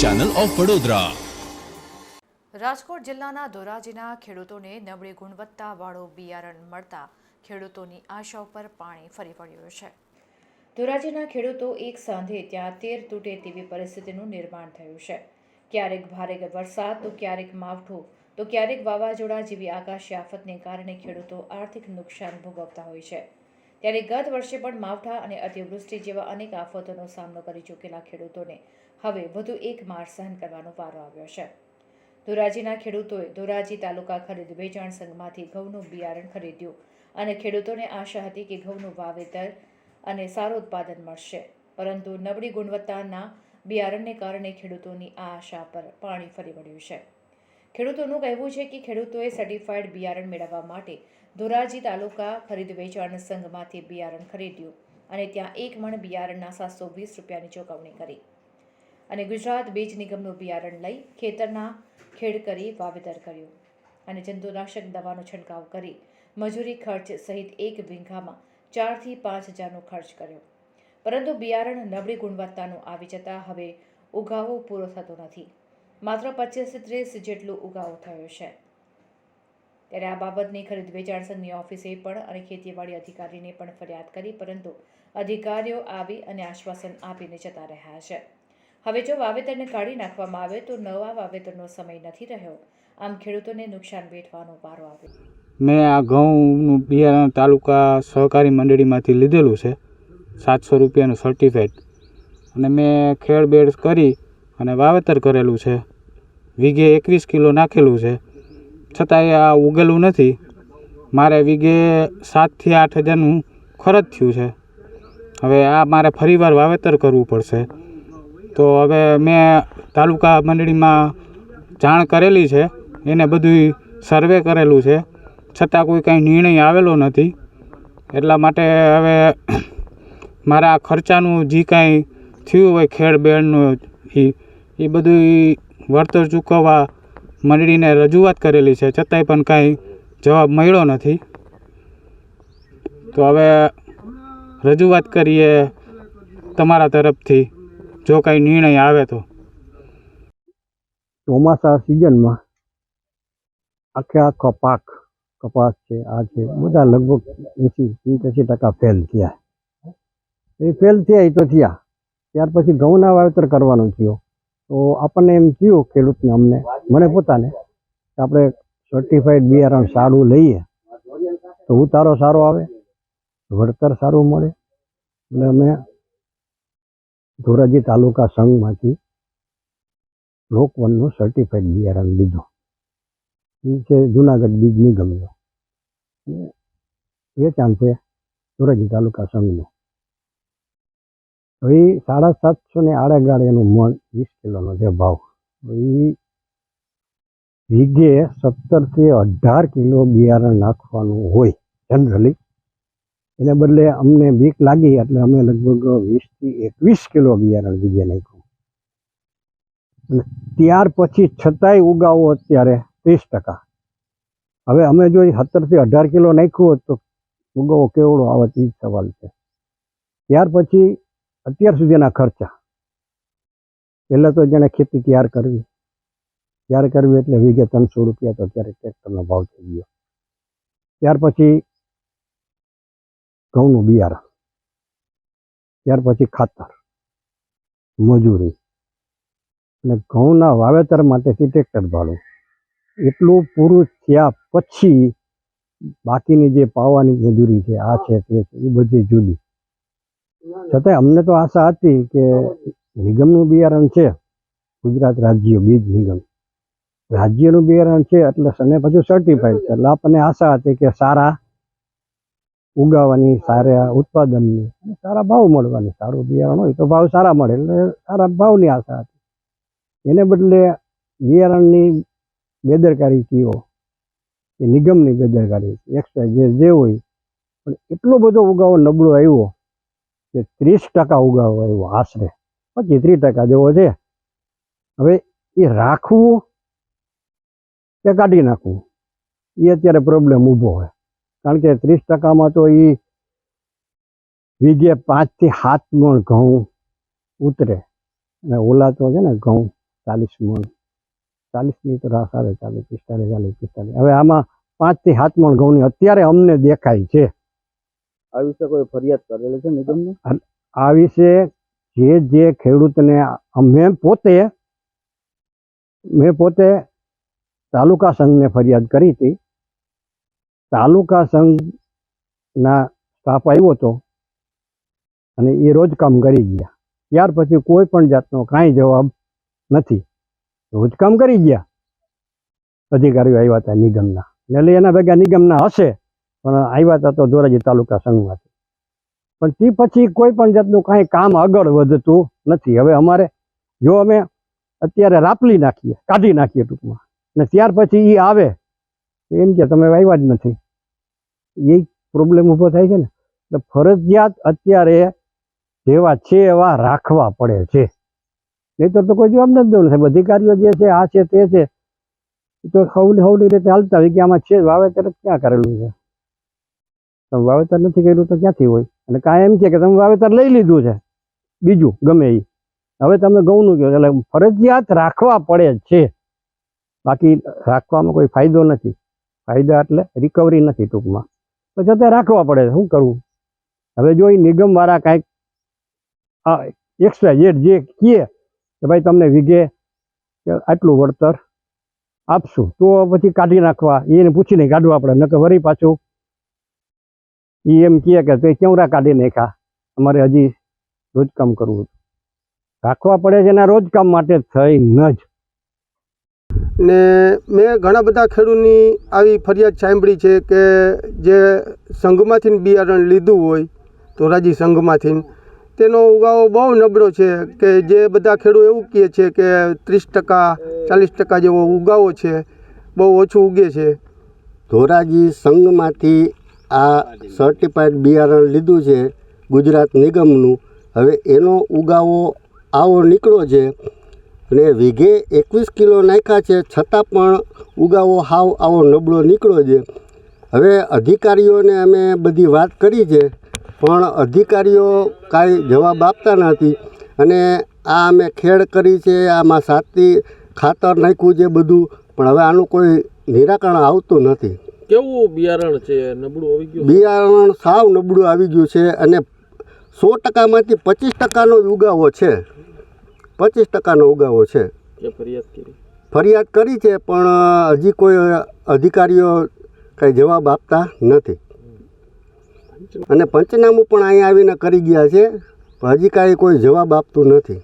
Channel of Vadodara Rajkot જિલ્લાના ધોરાજીના ખેડૂતોને નબળી ગુણવત્તાવાળો બિયારણ મળતા ખેડૂતોની આશા ઉપર પાણી ફરી વળ્યું છે. ધોરાજીના ખેડૂતો એક સાંધે ત્યાં તેર તૂટે તેવી પરિસ્થિતિનું નિર્માણ થયું છે. ક્યારેક ભારે વરસાદ, તો ક્યારેક માવઠું, તો ક્યારેક વાવાઝોડા જેવી આકાશી આફતને કારણે ખેડૂતો આર્થિક નુકસાન ભોગવતા હોય છે. ત્યારે ગત વર્ષે પણ માવઠા અને અતિવૃષ્ટિ જેવા અનેક આફતોનો સામનો કરી ચૂકેલા ખેડૂતોને હવે વધુ એક માર સહન કરવાનો વારો આવ્યો છે. ધોરાજીના ખેડૂતોએ ધોરાજી તાલુકા ખરીદ વેચાણ સંઘમાંથી ઘઉંનું બિયારણ ખરીદ્યું અને ખેડૂતોને આશા હતી કે ઘઉંનું વાવેતર અને સારું ઉત્પાદન મળશે. પરંતુ નબળી ગુણવત્તાના બિયારણને કારણે ખેડૂતોની આ આશા પર પાણી ફરી વળ્યું છે. ખેડૂતોનું કહેવું છે કે ખેડૂતોએ સર્ટિફાઈડ બિયારણ મેળવવા માટે ધોરાજી તાલુકા ખરીદ વેચાણ સંઘમાંથી બિયારણ ખરીદ્યું અને ત્યાં એક મણ બિયારણના સાતસો વીસ રૂપિયાની ચૂકવણી કરી. અને ગુજરાત બીજ નિગમનું બિયારણ લઈ ખેતરના ખેડ કરી વાવેતર કર્યું અને જંતુનાશક દવાનો છંટકાવ કરી મજૂરી ખર્ચ સહિત એક વીંઘામાં ચારથી પાંચ હજારનો ખર્ચ કર્યો. પરંતુ બિયારણ નબળી ગુણવત્તાનું આવી જતાં હવે ઉગાવો પૂરો થતો નથી. માત્ર પચીસથી ત્રીસ જેટલું ઉગાવો થયો છે. ત્યારે આ બાબતની ખરીદ વેચાણ સંઘની ઓફિસે પણ અને ખેતીવાડી અધિકારીને પણ ફરિયાદ કરી, પરંતુ અધિકારીઓ આવી અને આશ્વાસન આપીને જતા રહ્યા છે. હવે જો વાવેતરને કાઢી નાખવામાં આવે તો નવા વાવેતરનો સમય નથી રહ્યો. આમ ખેડૂતોને નુકસાન વેઠવાનો વારો આવ્યો. મેં આ ઘઉંનું બિયારણ તાલુકા સહકારી મંડળીમાંથી લીધેલું છે. સાતસો રૂપિયાનું સર્ટિફિકેટ અને મેં ખેડબેડ કરી અને વાવેતર કરેલું છે. વીઘે એકવીસ કિલો નાખેલું છે. છતાંય આ ઉગેલું નથી. મારે વીઘે સાતથી આઠ હજારનું ખર્ચ થયું છે. હવે આ મારે ફરીવાર વાવેતર કરવું પડશે. તો હવે મેં તાલુકા મંડળીમાં જાણ કરેલી છે. એને બધું સર્વે કરેલું છે. છતાં કોઈ કાંઈ નિર્ણય આવેલો નથી. એટલા માટે હવે મારા ખર્ચાનું જે કાંઈ થયું હોય ખેડ બેડનું એ એ બધું વળતર ચૂકવવા મંડળીને રજૂઆત કરેલી છે. છતાંય પણ કાંઈ જવાબ મળ્યો નથી. તો હવે રજૂઆત કરીએ તમારા તરફથી. જો કાંઈ નિર્ણય આવે તો. ચોમાસા સિઝનમાં આખે આખો પાક કપાસ છે, આ છે, બધા લગભગ એંસી, પંચ્યાસી ટકા ફેલ થયા. એ ફેલ થયા એ તો થયા. ત્યાર પછી ઘઉંના વાવેતર કરવાનું થયું. તો આપણને એમ થયું ખેડૂતને અમને, મને પોતાને, કે આપણે સર્ટિફાઈડ બિયારણ સારું લઈએ. તો ઉતારો સારો આવે, વળતર સારું મળે એટલે અમે ધોરાજી તાલુકા સંઘમાંથી લોકવનનું સર્ટિફાઈડ બિયારણ લીધું. એ છે જુનાગઢ બીજ નિગમનો. વેચાણ છે ધોરાજી તાલુકા સંઘનું. હવે સાડા સાતસો ને આડેગાળે એનું મણ વીસ કિલોનો છે ભાવ. એ વીઘે સત્તરથી અઢાર કિલો બિયારણ નાખવાનું હોય જનરલી એને બદલે અમને બીક લાગી એટલે અમે લગભગ વીસથી એકવીસ કિલો બિયારણ બીજે નાખ્યું. અને ત્યાર પછી છતાંય ઉગાવો અત્યારે ત્રીસ ટકા. હવે અમે જો સત્તરથી અઢાર કિલો નાખ્યું હોત તો ઉગાવો કેવડો આવત એ સવાલ છે. ત્યાર પછી અત્યાર સુધીના ખર્ચા. પહેલાં તો જેણે ખેતી તૈયાર કરવી. તૈયાર કરવી એટલે વીઘે ત્રણસો રૂપિયા તો અત્યારે ટ્રેક્ટરનો ભાવ થઈ ગયો. ત્યાર પછી ઘઉંનું બિયારણ, ત્યાર પછી ખાતર, મજૂરી અને ઘઉંના વાવેતર માટેથી ટ્રેક્ટર ભાડું. એટલું પૂરું થયા પછી બાકીની જે પાવાની મજૂરી છે, આ છે, તે છે, એ બધી જુદી. છતાંય અમને તો આશા હતી કે નિગમનું બિયારણ છે, ગુજરાત રાજ્ય બીજ નિગમ. રાજ્યનું બિયારણ છે એટલે અને પછી સર્ટિફાઈડ છે. એટલે આપણને આશા હતી કે સારા ઉગાવાની સારા ઉત્પાદનની સારા ભાવ મળવાની, સારું બિયારણ હોય તો ભાવ સારા મળે એટલે સારા ભાવની આશા હતી. એને બદલે બિયારણની બેદરકારી કીઓ, એ નિગમની બેદરકારી એક્સાઇઝ જે જે હોય, પણ એટલો બધો ઉગાવો નબળો આવ્યો કે ત્રીસ ટકા ઉગાવો આવ્યો આશરે. પચીસ ત્રીસ ટકા જેવો છે. હવે એ રાખવું કે કાઢી નાખવું? એ અત્યારે પ્રોબ્લેમ ઊભો હોય. કારણ કે ત્રીસ ટકામાં તો એ વીઘે પાંચથી સાત મણ ઘઉં ઉતરે. અને ઓલા તો છે ને ઘઉં ચાલીસ મણ. ચાલીસની તો રાહ સારે ચાલીસ પિસ્તાલીસ ચાલીસ પિસ્તાલીસ. હવે આમાં પાંચથી સાત મણ ઘઉંની અત્યારે અમને દેખાય છે. આ વિશે કોઈ ફરિયાદ કરેલી છે નિગમને આ વિશે જે જે ખેડૂતને મેં પોતે મેં પોતે તાલુકા સંઘને ફરિયાદ કરી હતી. તાલુકા સંઘના સ્ટાફ આવ્યો હતો અને એ રોજ કામ કરી ગયા. ત્યાર પછી કોઈ પણ જાતનો કાંઈ જવાબ નથી. રોજ કામ કરી ગયા. અધિકારીઓ આવ્યા હતા નિગમના. એટલે એના ભેગા નિગમના હશે, પણ આવ્યા હતા તો ધોરાજી તાલુકા સંઘમાંથી. પણ તે પછી કોઈ પણ જાતનું કાંઈ કામ આગળ વધતું નથી. હવે અમારે જો અમે અત્યારે રાપલી નાખીએ, કાઢી નાખીએ ટૂંકમાં. ને ત્યાર પછી એ આવે. એમ કે તમે વાવ્યા જ નથી. એ પ્રોબ્લેમ ઊભો થાય છે ને? એટલે ફરજિયાત અત્યારે જેવા છે એવા રાખવા પડે છે. નહીંતર તો કોઈ જવાબ નથી દેવું સાહેબ. અધિકારીઓ જે છે, આ છે, તે છે તો સૌની સૌની રીતે હાલતા હોય કે આમાં છે વાવેતર ક્યાં કરેલું છે? તમે વાવેતર નથી કર્યું તો ક્યાંથી હોય? અને કાંઈ એમ કે તમે વાવેતર લઈ લીધું છે. બીજું, ગમે એ હવે તમે ઘઉંનું કહો એટલે ફરજિયાત રાખવા પડે છે. બાકી રાખવામાં કોઈ ફાયદો નથી. ફાયદા એટલે રિકવરી નથી ટૂંકમાં. તો છતાં રાખવા પડે શું કરવું? હવે જો એ નિગમવાળા કાંઈક એક્સ્ટ્રા જેડ જે કહે કે ભાઈ તમને વીઘે આટલું વળતર આપશું, તો પછી કાઢી નાખવા. એને પૂછીને કાઢવા પડે, નકર વળી પાછું એ એમ કહે કે તે કેવરા કાઢી નાખ્યા? અમારે હજી રોજકામ કરવું. રાખવા પડે છે એના રોજકામ માટે થઈ ન જ ને મેં ઘણા બધા ખેડૂતની આવી ફરિયાદ સાંભળી છે કે જે સંઘમાંથી બિયારણ લીધું હોય ધોરાજી સંઘમાંથી તેનો ઉગાવો બહુ નબળો છે કે જે બધા ખેડૂત એવું કહે છે કે ત્રીસ ટકા, ચાલીસ ટકા જેવો ઉગાવો છે, બહુ ઓછું ઉગે છે. ધોરાજી સંઘમાંથી આ સર્ટિફાઈડ બિયારણ લીધું છે ગુજરાત નિગમનું. હવે એનો ઉગાવો આવો નીકળ્યો છે. અને વીઘે એકવીસ કિલો નાખ્યા છે છતાં પણ ઉગાવો હાવ આવો નબળો નીકળ્યો છે. હવે અધિકારીઓને અમે બધી વાત કરી છે પણ અધિકારીઓ કાંઈ જવાબ આપતા નથી. અને આ અમે ખેડ કરી છે આમાં સાતી ખાતર નાખ્યું છે બધું પણ હવે આનું કોઈ નિરાકરણ આવતું નથી. કેવું બિયારણ છે? નબળું આવી ગયું? બિયારણ સાવ નબળું આવી ગયું છે અને સો ટકામાંથી પચીસ ટકાનો જ ઉગાવો છે. પચીસ ટકાનો ઉગાવો છે. ફરિયાદ કરી. છે પણ હજી કોઈ અધિકારીઓ કંઈ જવાબ આપતા નથી. અને પંચનામું પણ અહીંયા આવીને કરી ગયા છે પણ હજી કાંઈ કોઈ જવાબ આપતું નથી.